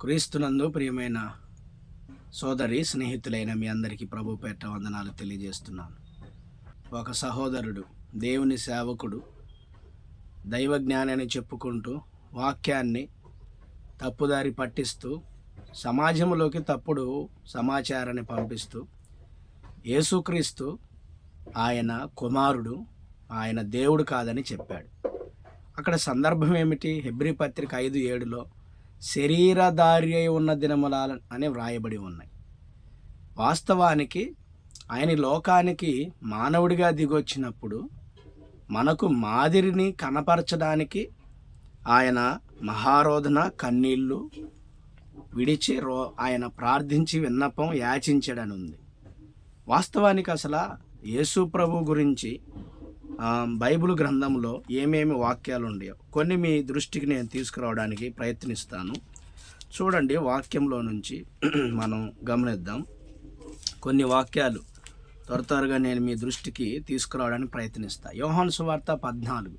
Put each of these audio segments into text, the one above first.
క్రీస్తునందు ప్రియమైన సోదరి స్నేహితులైన మీ అందరికీ ప్రభు పేట వందనాలు తెలియజేస్తున్నాను. ఒక సహోదరుడు దేవుని సేవకుడు దైవ జ్ఞానాన్ని చెప్పుకుంటూ వాక్యాన్ని తప్పుదారి పట్టిస్తూ సమాజంలోకి తప్పుడు సమాచారాన్ని పంపిస్తూ యేసుక్రీస్తు ఆయన కుమారుడు ఆయన దేవుడు కాదని చెప్పాడు. అక్కడ సందర్భం ఏమిటి? హెబ్రి పత్రిక ఐదు ఏడులో శరీరధారి ఉన్న దినముల అని వ్రాయబడి ఉన్నాయి. వాస్తవానికి ఆయన లోకానికి మానవుడిగా దిగొచ్చినప్పుడు మనకు మాదిరిని కనపరచడానికి ఆయన మహారోధన కన్నీళ్ళు విడిచి రో ఆయన ప్రార్థించి విన్నపం యాచించడని ఉంది వాస్తవానికి అసలు యేసు ప్రభు గురించి బైబిల్ గ్రంథంలో ఏమేమి వాక్యాలు ఉన్నాయో కొన్ని మీ దృష్టికి నేను తీసుకురావడానికి ప్రయత్నిస్తాను. చూడండి వాక్యంలో నుంచి మనం గమనిద్దాం. కొన్ని వాక్యాలు త్వర త్వరగా నేను మీ దృష్టికి తీసుకురావడానికి ప్రయత్నిస్తాను యోహాను సువార్త పద్నాలుగు.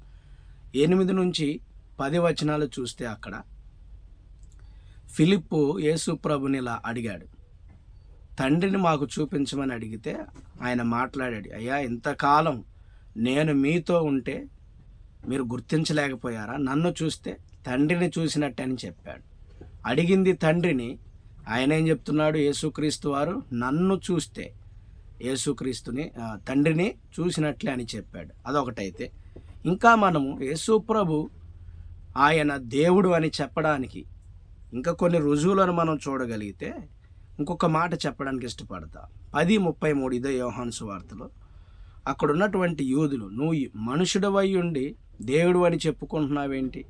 ఎనిమిది నుంచి పది వచనాలు చూస్తే అక్కడ ఫిలిప్పు యేసు ప్రభుని ఇలా అడిగాడు. తండ్రిని మాకు చూపించమని అడిగితే ఆయన మాట్లాడాడు అయ్యా ఇంతకాలం నేను మీతో ఉంటే మీరు గుర్తించలేకపోయారా? నన్ను చూస్తే తండ్రిని చూసినట్టే అని చెప్పాడు. అడిగింది తండ్రిని ఆయన ఏం చెప్తున్నాడు? యేసుక్రీస్తు వారు నన్ను చూస్తే యేసుక్రీస్తుని తండ్రిని చూసినట్లే అని చెప్పాడు. అదొకటైతే. ఇంకా మనము యేసు ప్రభు ఆయన దేవుడు అని చెప్పడానికి ఇంకా కొన్ని రుజువులను మనం చూడగలిగితే ఇంకొక మాట చెప్పడానికి ఇష్టపడతా. పది ముప్పై మూడు ఇదే యోహాన్సు వార్తలో అక్కడ ఉన్నటువంటి యూదులు నువ్వు మనుషుడవై ఉండి దేవుడు అని చెప్పుకుంటున్నావేంటి?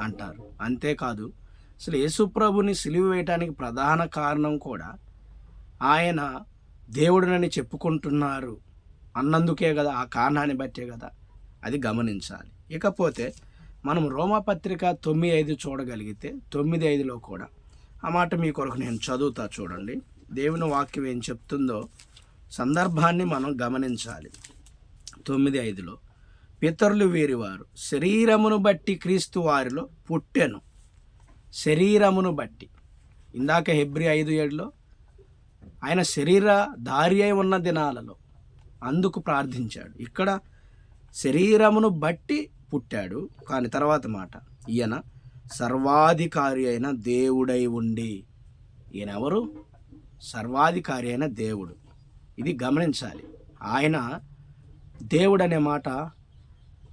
అంటారు. అంతేకాదు అసలు యేసుప్రభుని సిలువ వేయటానికి ప్రధాన కారణం కూడా ఆయన దేవుడినని చెప్పుకుంటున్నారు అన్నందుకే కదా ఆ కారణాన్ని బట్టే కదా. అది గమనించాలి. ఇకపోతే మనం రోమపత్రిక తొమ్మిది ఐదు చూడగలిగితే తొమ్మిది ఐదులో కూడా ఆ మాట మీ కొరకు నేను చదువుతా చూడండి. దేవుని వాక్యం ఏం చెప్తుందో సందర్భాన్ని మనం గమనించాలి. తొమ్మిది ఐదులో పితరులు వీరివారు శరీరమును బట్టి క్రీస్తు వారిలో పుట్టెను. శరీరమును బట్టి. ఇందాక హెబ్రి ఐదు ఏడులో ఆయన శరీర దారి అయి ఉన్న దినాలలో అందుకు ప్రార్థించాడు. ఇక్కడ శరీరమును బట్టి పుట్టాడు కానీ తర్వాత మాట ఈయన సర్వాధికారి అయిన దేవుడై ఉండి. ఈయనెవరు? సర్వాధికారి అయిన దేవుడు. ఇది గమనించాలి. ఆయన దేవుడు అనే మాట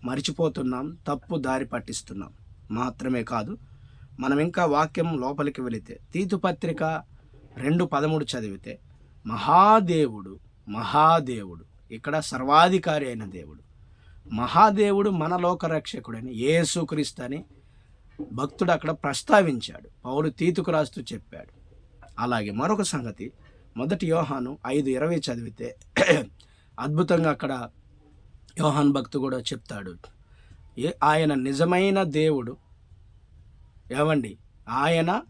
మర్చిపోతున్నాం తప్పు దారి పట్టిస్తున్నాం. మాత్రమే కాదు మనం ఇంకా వాక్యం లోపలికి వెళితే తీతుపత్రిక రెండు పదమూడు చదివితే మహాదేవుడు మహాదేవుడు ఇక్కడ సర్వాధికారి అయిన దేవుడు మహాదేవుడు మన లోకరక్షకుడని ఏసుక్రీస్తు యేసుక్రీస్తు అని భక్తుడు అక్కడ ప్రస్తావించాడు. పౌరు తీతుకు రాస్తూ చెప్పాడు. అలాగే మరొక సంగతి మొదటి యోహాను ఐదు ఇరవై చదివితే అద్భుతంగా అక్కడ యోహాన్ భక్తు కూడా చెప్తాడు. ఏ ఆయన నిజమైన దేవుడు. ఏమండి? ఆయన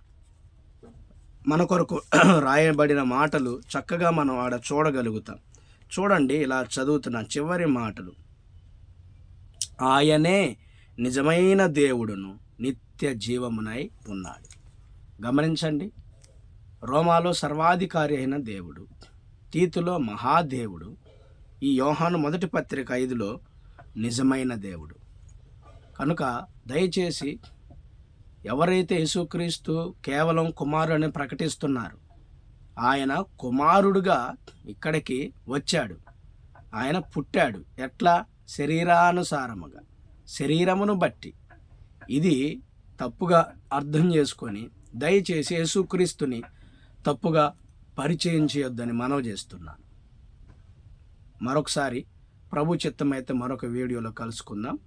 మన కొరకు రాయబడిన మాటలు చక్కగా మనం ఆడ చూడగలుగుతాం. చూడండి ఇలా చదువుతున్న చివరి మాటలు. ఆయనే నిజమైన దేవుడును నిత్య జీవమునై ఉన్నాడు. గమనించండి. రోమాలో సర్వాధికారి అయిన దేవుడు తీతులో మహాదేవుడు ఈ యోహాను మొదటి పత్రిక ఐదులో నిజమైన దేవుడు. కనుక దయచేసి ఎవరైతే యేసుక్రీస్తు కేవలం కుమారుడని ప్రకటిస్తున్నారు ఆయన కుమారుడుగా ఇక్కడికి వచ్చాడు. ఆయన పుట్టాడు ఎట్లా? శరీరానుసారముగా. శరీరమును బట్టి. ఇది తప్పుగా అర్థం చేసుకొని దయచేసి యేసుక్రీస్తుని తప్పుగా పరిచయం చేయొద్దని మనవి చేస్తున్నాను. మరొకసారి ప్రభు చిత్తమైతే మరొక వీడియోలో కలుసుకుందాం.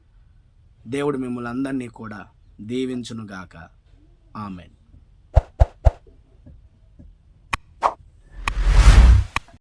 దేవుడు మిమ్మల్ని అందరినీ కూడా దీవించునుగాక. ఆమెన్.